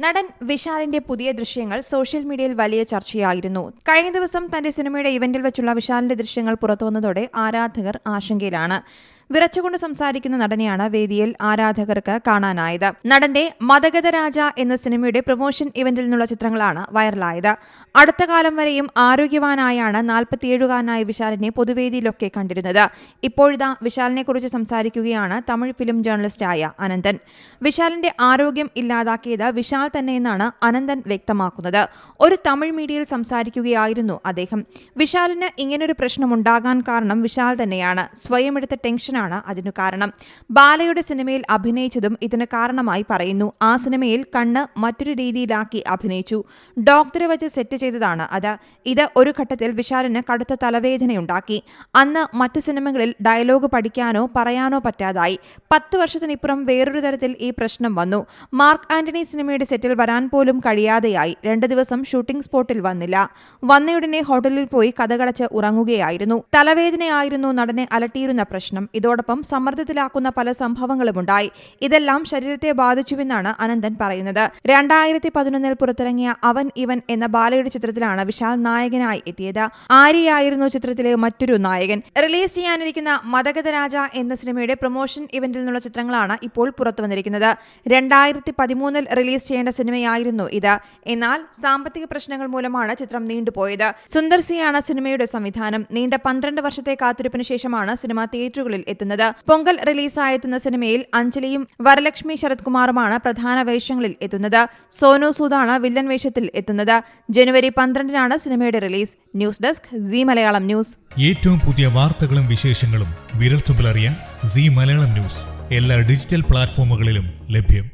നടൻ വിശാലിന്റെ പുതിയ ദൃശ്യങ്ങൾ സോഷ്യൽ മീഡിയയിൽ വലിയ ചർച്ചയായിരുന്നു. കഴിഞ്ഞ ദിവസം തന്റെ സിനിമയുടെ ഇവന്റിൽ വെച്ചുള്ള വിശാലിന്റെ ദൃശ്യങ്ങൾ പുറത്തുവന്നതോടെ ആരാധകർ ആശങ്കയിലാണ്. വിറച്ചുകൊണ്ട് സംസാരിക്കുന്ന നടനെയാണ് വേദിയിൽ ആരാധകർക്ക് കാണാനായത്. നടന്റെ മതഗത രാജ എന്ന സിനിമയുടെ പ്രൊമോഷൻ ഇവന്റിൽ നിന്നുള്ള ചിത്രങ്ങളാണ് വൈറലായത്. അടുത്ത കാലം വരെയും ആരോഗ്യവാനായാണ് നാൽപ്പത്തിയേഴുകാരനായ വിശാലിനെ പൊതുവേദിയിലൊക്കെ കണ്ടിരുന്നത്. ഇപ്പോഴിതാ വിശാലിനെ കുറിച്ച് സംസാരിക്കുകയാണ് തമിഴ് ഫിലിം ജേർണലിസ്റ്റായ അനന്തൻ. വിശാലിന്റെ ആരോഗ്യം ഇല്ലാതാക്കിയത് വിശാൽ തന്നെയെന്നാണ് അനന്തൻ വ്യക്തമാക്കുന്നത്. ഒരു തമിഴ് മീഡിയയിൽ സംസാരിക്കുകയായിരുന്നു അദ്ദേഹം. വിശാലിന് ഇങ്ങനൊരു പ്രശ്നമുണ്ടാകാൻ കാരണം വിശാൽ തന്നെയാണ്. സ്വയം എടുത്ത ടെൻഷനാണ് അതിനു കാരണം. ബാലയുടെ സിനിമയിൽ അഭിനയിച്ചതും ഇതിന് കാരണമായി പറയുന്നു. ആ സിനിമയിൽ കണ്ണ് മറ്റൊരു രീതിയിലാക്കി അഭിനയിച്ചു. ഡോക്ടറെ വെച്ച് സെറ്റ് ചെയ്തതാണ് അത്. ഇത് ഒരു ഘട്ടത്തിൽ വിശാലിന് കടുത്ത തലവേദനയുണ്ടാക്കി. അന്ന് മറ്റു സിനിമകളിൽ ഡയലോഗ് പഠിക്കാനോ പറയാനോ പറ്റാതായി. പത്ത് വർഷത്തിനിപ്പുറം വേറൊരു തരത്തിൽ ഈ പ്രശ്നം വന്നു. മാർക്ക് ആന്റണി സിനിമയുടെ സെറ്റിൽ വരാൻ പോലും കഴിയാതെയായി. രണ്ട് ദിവസം ഷൂട്ടിംഗ് സ്പോട്ടിൽ വന്നില്ല. വന്നയുടനെ ഹോട്ടലിൽ പോയി കഥകടച്ച് ഉറങ്ങുകയായിരുന്നു. തലവേദനയായിരുന്നു നടനെ അലട്ടിയിരുന്ന പ്രശ്നം. ഇതോടൊപ്പം സമ്മർദ്ദത്തിലാക്കുന്ന പല സംഭവങ്ങളുമുണ്ടായി. ഇതെല്ലാം ശരീരത്തെ ബാധിച്ചുവെന്നാണ് അനന്തൻ പറയുന്നത്. രണ്ടായിരത്തി പതിനൊന്നിൽ പുറത്തിറങ്ങിയ അവൻ ഇവൻ എന്ന ബാലയുടെ ചിത്രത്തിലാണ് വിശാൽ നായകനായി എത്തിയത്. ആര്യയായിരുന്നു ചിത്രത്തിലെ മറ്റൊരു നായകൻ. റിലീസ് ചെയ്യാനിരിക്കുന്ന മതഗത രാജ എന്ന സിനിമയുടെ പ്രൊമോഷൻ ഇവന്റിൽ നിന്നുള്ള ചിത്രങ്ങളാണ് ഇപ്പോൾ പുറത്തു വന്നിരിക്കുന്നത്. രണ്ടായിരത്തി പതിമൂന്നിൽ റിലീസ് ചെയ്യേണ്ട സിനിമയായിരുന്നു ഇത്. എന്നാൽ സാമ്പത്തിക പ്രശ്നങ്ങൾ മൂലമാണ് ചിത്രം നീണ്ടുപോയത്. സുന്ദർ സിയാണ് സിനിമയുടെ സംവിധാനം. നീണ്ട പന്ത്രണ്ട് വർഷത്തെ കാത്തിരിപ്പിന് ശേഷമാണ് സിനിമ തിയേറ്ററുകളിൽ എത്തുന്നത്. പൊങ്കൽ റിലീസായെത്തുന്ന സിനിമയിൽ അഞ്ജലിയും വരലക്ഷ്മി ശരത് കുമാറുമാണ് പ്രധാന വേഷങ്ങളിൽ എത്തുന്നത്. സോനു സൂദാണ് വില്ലൻ വേഷത്തിൽ എത്തുന്നത്. ജനുവരി പന്ത്രണ്ടിനാണ് സിനിമയുടെ release. News desk Zee Malayalam news. ഏറ്റവും പുതിയ വാർത്തകളും വിശേഷങ്ങളും വിരൽത്തുമ്പിലറിയാൻ സി മലയാളം ന്യൂസ്. എല്ലാ ഡിജിറ്റൽ പ്ലാറ്റ്ഫോമുകളിലും ലഭ്യം.